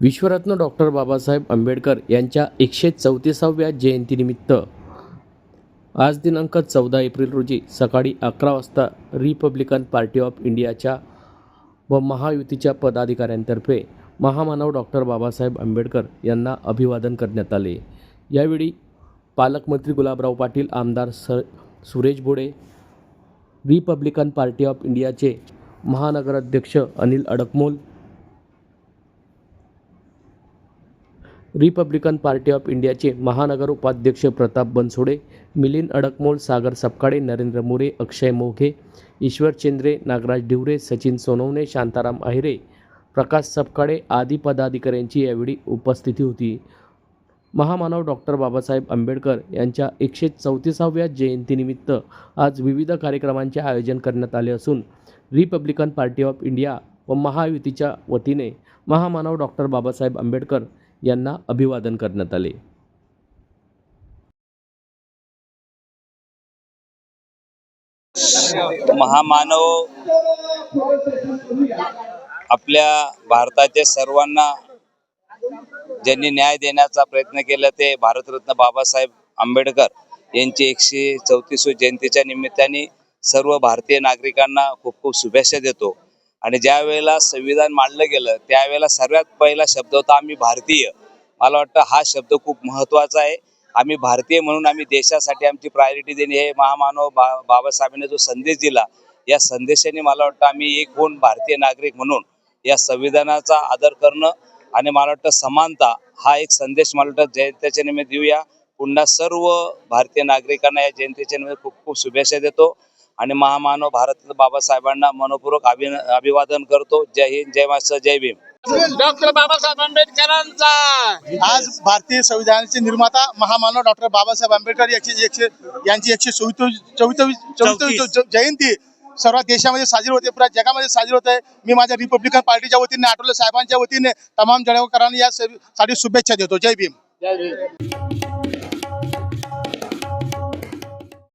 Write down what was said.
विश्वरत्न doctor Babasaheb Ambedkar यांच्या एकशे चौतीसाव्या जयंतीनिमित्त आज दिनांक चौदा एप्रिल रोजी सकाळी अकरा वाजता रिपब्लिकन पार्टी ऑफ इंडियाच्या व महायुतीच्या पदाधिकाऱ्यांतर्फे महामानव डॉक्टर बाबासाहेब आंबेडकर यांना अभिवादन करण्यात आले. यावेळी पालकमंत्री गुलाबराव पाटील आमदार स Suresh Bhode Republican Party of इंडियाचे महानगराध्यक्ष Anil Adakmol Republican Party of इंडियाचे महानगर उपाध्यक्ष प्रताप बनसोडे मिलिंद अडकमोल सागर सपकाळे नरेंद्र मोरे अक्षय मोघे ईश्वर चेंद्रे नागराज ढिवरे सचिन सोनवणे शांताराम आहिरे प्रकाश सपकाळे आदी पदाधिकाऱ्यांची यावेळी उपस्थिती होती. महामानव डॉक्टर बाबासाहेब आंबेडकर यांच्या एकशे चौतीसाव्या जयंतीनिमित्त आज विविध कार्यक्रमांचे आयोजन करण्यात आले असून रिपब्लिकन पार्टी ऑफ इंडिया व महायुतीच्या वतीने महामानव डॉक्टर बाबासाहेब आंबेडकर यांना अभिवादन करण्यात आले. महामानव आपल्या भारताच्या सर्वांना ज्यांनी न्याय देण्याचा प्रयत्न केला ते भारतरत्न बाबासाहेब आंबेडकर यांची एकशे चौतीसवी जयंतीच्या निमित्ताने सर्व भारतीय नागरिकांना खूप खूप शुभेच्छा देतो. आणि ज्या वेळेला संविधान मांडलं गेलं त्यावेळेला सर्वात पहिला शब्द होता आम्ही भारतीय. मला वाटतं हा शब्द खूप महत्त्वाचा आहे. आम्ही भारतीय म्हणून आम्ही देशासाठी आमची प्रायोरिटी देणे हे महामानव बा बाबासाहेबांनी जो संदेश दिला या संदेशाने मला वाटतं आम्ही एक होऊन भारतीय नागरिक म्हणून या संविधानाचा आदर करणं आणि मला वाटतं समानता हा एक संदेश मला वाटतं जयंतीच्या निमित्त देऊया. पुन्हा सर्व भारतीय नागरिकांना या जयंतीच्या निमित्त खूप खूप शुभेच्छा देतो. आणि महामानव भारत बाबासाहेबांना मनपूर्वक अभि अभिवादन करतो. जय हिंद जय महाराष्ट्र जय भीम. डॉक्टर बाबासाहेब आंबेडकरांचा. आज भारतीय संविधानाचे निर्माता महामानव डॉक्टर बाबासाहेब आंबेडकर एकशे एकशे यांची एकशे चोवीस जयंती सर्व देशामध्ये साजरी होते पुऱ्या जगामध्ये साजरी होत. आहे मी माझ्या रिपब्लिकन पार्टीच्या वतीने आठवले साहेबांच्या वतीने तमाम जळगावकरांना या साठी शुभेच्छा देतो. जय भीम.